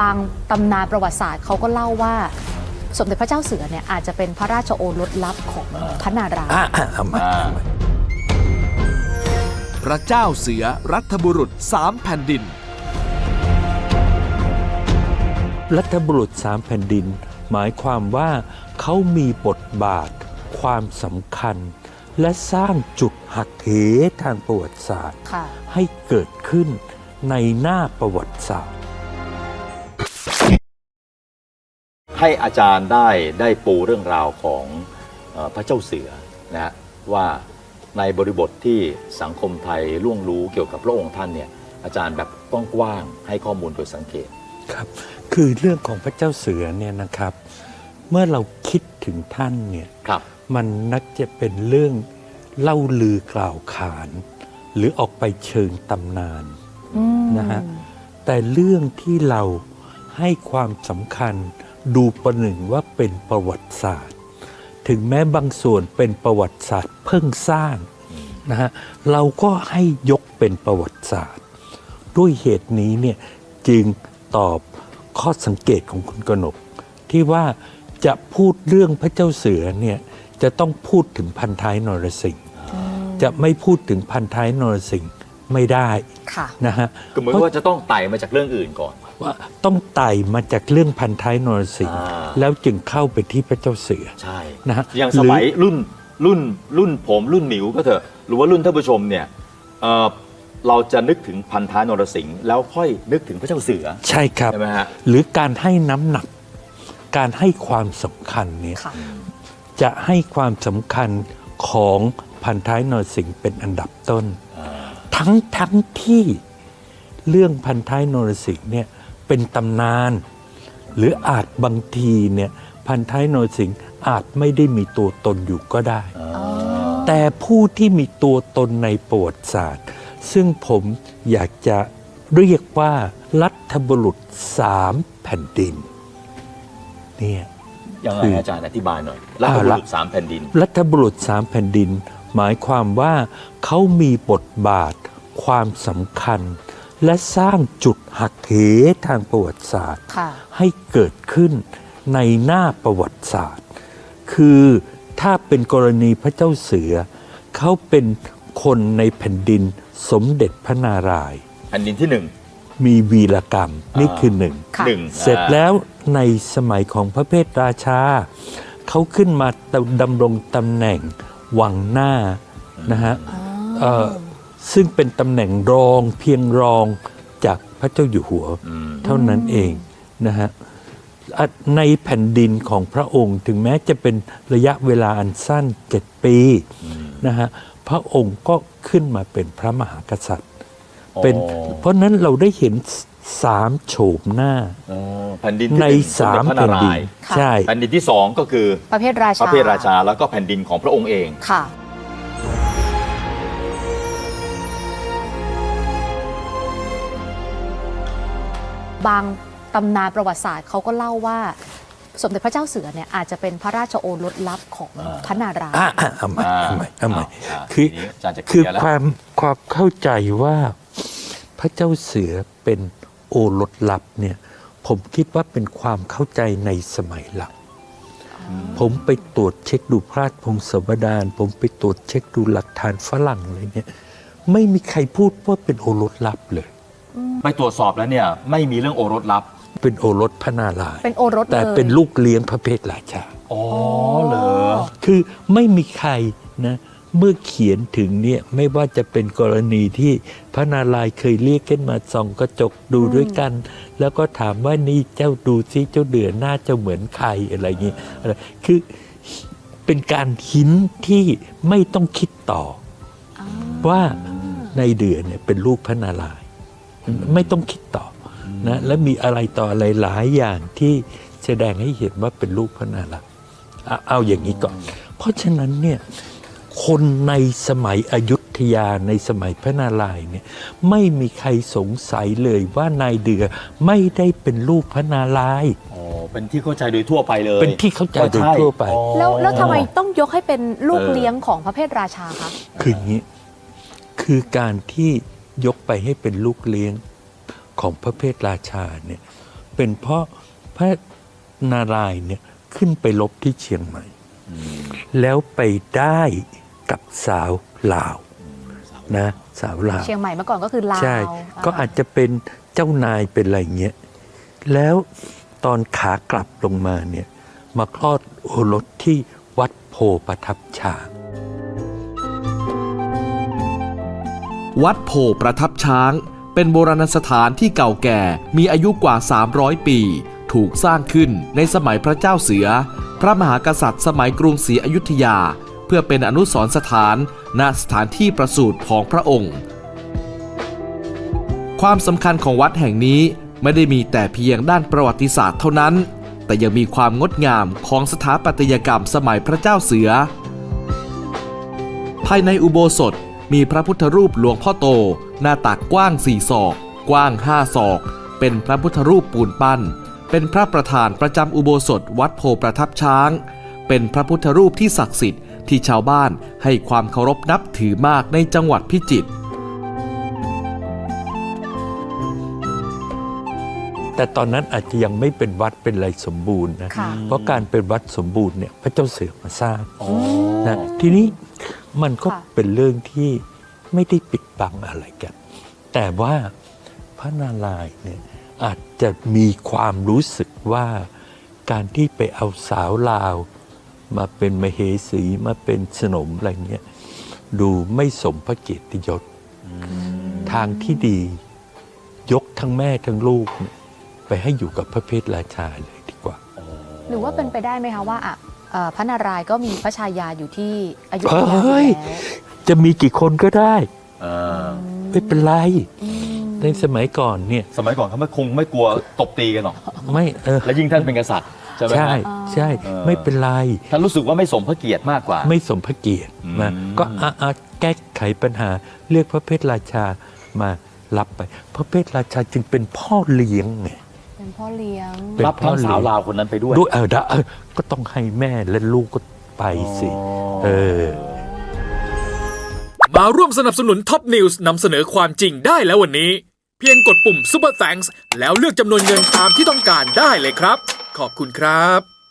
บางตำนานประวัติศาสตร์เขาก็เล่าว่า สมเด็จพระเจ้าเสือเนี่ยอาจจะเป็นพระราชโอรสลับของพระนารายณ์อะอะเอามาเอามาพระเจ้าเสือรัฐบุรุษสามแผ่นดิน รัฐบุรุษสามแผ่นดิน หมายความว่าเขามีบทบาท ความสำคัญ และสร้างจุดหักเหทางประวัติศาสตร์ค่ะให้เกิดขึ้นในหน้าประวัติศาสตร์ ให้อาจารย์ได้ได้ปูเรื่องราวของเออพระเจ้าเสือนะฮะว่าในบริบทที่สังคมไทยล่วงรู้เกี่ยวกับพระองค์ท่านเนี่ยอาจารย์แบบกว้างๆให้ข้อมูลโดยสังเกตครับคือเรื่องของพระเจ้าเสือเนี่ยนะครับ เมื่อเราคิดถึงท่านเนี่ยครับมันนักจะเป็นเรื่องเล่าลือกล่าวขาน หรือออกไปเชิงตำนานอืมนะฮะแต่เรื่องที่เราให้ความสำคัญ ดูประหนึ่งว่าเป็นประวัติศาสตร์ ถึงแม้บางส่วนเป็นประวัติศาสตร์เพิ่งสร้างนะฮะเราก็ให้ยกเป็นประวัติศาสตร์ ด้วยเหตุนี้เนี่ยจึงตอบข้อสังเกตของคุณกนก ที่ว่าจะพูดเรื่องพระเจ้าเสือเนี่ยจะต้องพูดถึงพันท้ายนรสิงห์จะไม่พูดถึงพันท้ายนรสิงห์ ไม่ได้ค่ะ นะฮะก็เหมือนว่าจะต้องไต่มาจากเรื่องอื่นก่อน ว่าต้องไต่มาจากเรื่องพันท้ายนรสิงห์อ่า แล้วจึงเข้าไปที่พระเจ้าเสือ ใช่นะฮะอย่างสมัยหรือ รุ่นรุ่นรุ่นผมรุ่นหมิวก็เถอะหรือว่ารุ่นท่านผู้ชมเนี่ยเอ่อเราจะนึกถึงพันท้ายนรสิงห์แล้วค่อยนึกถึงพระเจ้าเสือ ใช่ครับ ใช่ไหมฮะ หรือการให้น้ำหนัก การให้ความสำคัญเนี่ยค่ะ จะให้ความสำคัญของพันท้ายนรสิงห์เป็นอันดับต้น ทั้งทั้งที่เรื่องพันท้ายนรสิงห์เนี่ยเป็นตำนาน หรืออาจบางทีเนี่ยพันท้ายนรสิงห์อาจไม่ได้มีตัวตนอยู่ก็ได้ แต่ผู้ที่มีตัวตนในประวัติศาสตร์ ซึ่งผมอยากจะเรียกว่ารัฐบุรุษสามแผ่นดินเนี่ยยังไงคือออาจารย์อธิบายหน่อยรัฐบุรุษสามแผ่นดิน รัฐบุรุษสามแผ่นดิน หมายความว่าเขามีบทบาท ความสำคัญ และสร้างจุดหักเหทางประวัติศาสตร์ค่ะให้เกิดขึ้นในหน้าประวัติศาสตร์ คือถ้าเป็นกรณีพระเจ้าเสือ เขาเป็นคนในแผ่นดินสมเด็จพระนารายณ์แผ่นดินที่หนึ่ง มีวีรกรรมนี่คือหนึ่งค่ะหนึ่งเสร็จแล้วในสมัยของพระเพทราชา เขาขึ้นมาดำรงตำแหน่ง วังหน้านะฮะเอ่อซึ่งเป็นตำแหน่งรองเพียงรองจากพระเจ้าอยู่หัวอืมเท่านั้นเองนะฮะอะในแผ่นดินของพระองค์ถึงแม้จะเป็นระยะเวลาอันสั้นเจ็ดปีนะฮะพระองค์ก็ขึ้นมาเป็นพระมหากษัตริย์เป็นอ๋อเพราะนั้นเราได้เห็นสามโฉมหน้าอ๋อ แผ่นดินที่ในหงสามมเด็จพระแผ่นนารดินายณ์ค่ะใช่แผ่นดินที่สองก็คือประเภทราพชาระเพทราชาแล้วก็แผ่นดินของพระองค์เองค่ะบางตำนานประวัติศาสตร์เขาก็เล่าว่า สมเด็จพระเจ้าเสือเนี่ยอาจจะเป็นพระราชโอรสลับของพระนารายณ์อะอะเอาใหม่เอาใหม่เอาใหม่อ่าคือทีนี้อาจารย์จะเคลีคือยร์แล้วความความเข้าใจว่าพระเจ้าเสือเป็นโอรสลับเนี่ย ผมคิดว่าเป็นความเข้าใจในสมัยหลัง ผมไปตรวจเช็คดูพระราชพงศาวดาร ผมไปตรวจเช็คดูหลักฐานฝรั่งอะไรเนี่ย ไม่มีใครพูดว่าเป็นโอรสลับเลย ไปตรวจสอบแล้วเนี่ย ไม่มีเรื่องโอรสลับ เป็นโอรสพระนารายณ์เป็นโอรสแต่เลยเป็นลูกเลี้ยงพระเพทราชา อ๋อเหรอ คือไม่มีใครนะ เมื่อเขียนถึงเนี่ยไม่ว่าจะเป็นกรณีที่พระนารายณ์เคยเรียกขึ้นมาส่องกระจกดูด้วยกัน แล้วก็ถามว่านี่เจ้าดูซิเจ้าเดือหน้าจ้าเหมือนใครอะไรอย่างนี้อะไรคือเป็นการหินที่ไม่ต้องคิดต่ออว่าในเดือนเนี่ยเป็นลูกพระนารายณ์ไม่ต้องคิดต่อนะและมีอะไรต่ออะไรหลายอย่างที่แสดงให้เห็นว่าเป็นลูกพระนารายณ์เอาอย่างนี้ก่อน เพราะฉะนั้นเนี่ย คนในสมัยอยุธยาในสมัยพระนารายณ์เนี่ยไม่มีใครสงสัยเลยว่านายเดือไม่ได้เป็นลูกพระนารายณ์อ๋อเป็นที่เข้าใจโดยทั่วไปเลยเป็นที่เข้าใจโดยช่ทั่วไป อ๋อแล้วแล้วทำไมต้องยกให้เป็นลูกเออเลี้ยงของพระเพทราชาคะ คืออย่างนี้คือการที่ยกไปให้เป็นลูกเลี้ยงของพระเพทราชาเนี่ยเป็นเพราะพระนารายณ์เนี่ยขึ้นไปลบที่เชียงใหม่แล้วไปได้ กับสาวลาวนะสาวลาวเชียงใหม่เมื่อก่อนก็คือลาวใช่ก็อาจจะเป็นเจ้านายเป็นอะไรเงี้ยแล้วตอนขากลับลงมาเนี่ยมาคลอดโอรสที่วัดโพประทับช้างวัดโพประทับช้าง เป็นโบราณสถานที่เก่าแก่มีอายุกว่า 300 ปี ถูกสร้างขึ้นในสมัยพระเจ้าเสือ พระมหากษัตริย์สมัยกรุงศรีอยุธยาเพื่อเป็นอนุสรณ์สถานณสถานที่ประสูติของพระองค์ ความสำคัญของวัดแห่งนี้ไม่ได้มีแต่เพียงด้านประวัติศาสตร์เท่านั้น แต่ยังมีความงดงามของสถาปัตยกรรมสมัยพระเจ้าเสือ ภายในอุโบสถมีพระพุทธรูปหลวงพ่อโต หน้าตักกว้าง4ศอก กว้าง5ศอก เป็นพระพุทธรูปปูนปั้น เป็นพระประธานประจำอุโบสถวัดโพประทับช้าง เป็นพระพุทธรูปที่ศักดิ์สิทธิ์ ที่ชาวบ้านให้ความเคารพนับถือมากในจังหวัดพิจิตรแต่ตอนนั้นอาจจะยังไม่เป็นวัดเป็นอะไรสมบูรณ์นะค่ะเพราะการเป็นวัดสมบูรณ์เนี่ยพระเจ้าเสือมาสร้างนะทีนี้มันก็ค่ะเป็นเรื่องที่ไม่ได้ปิดบังอะไรกัน แต่ว่าพระนารายณ์เนี่ยอาจจะมีความรู้สึกว่าการที่ไปเอาสาวลาว มาเป็นมเหสีมาเป็นสนมอะไรเงี้ยดูไม่สมพระเกียรติยศ ทางที่ดียกทั้งแม่ทั้งลูกเนี่ยไปให้อยู่กับพระเพทราชาเลยดีกว่า หรือว่าเป็นไปได้ไหมคะว่าอะเอ่อพระนารายณ์ก็มีพระชายาอยู่ที่อยุธเฮ้ยาอยู่ยแล้วจะมีกี่คนก็ได้ อ่าไม่เป็นไร อืมในสมัยก่อนเนี่ยสมัยก่อนเขาไม่คงไม่กลัวตบตีกันหรอก ไม่เออ และยิ่งท่านเป็นกษัตริย์ใช่ไหมใช่ฮะใช่เออ ไม่เป็นไร ท่านรู้สึกว่าไม่สมพระเกียรติมากกว่า ไม่สมพระเกียรติอืมนะก็อาอาแก้ไขปัญหา เรียกพระเพทราชามารับไป พระเพทราชาจึงเป็นพ่อเลี้ยงไง เป็นพ่อเลี้ยง เป็นรับพ่อทั้งเลี้สายวงลาวคนนั้นไปด้วยด้วยเออได้เออก็ต้องให้แม่และลูกก็ไปสิ เออ มาร่วมสนับสนุนท็อปนิวส์นำเสนอความจริงได้แล้ววันนี้ เพียงกดปุ่ม Super Thanks แล้วเลือกจำนวนเงินตามที่ต้องการได้เลยครับ ขอบคุณครับ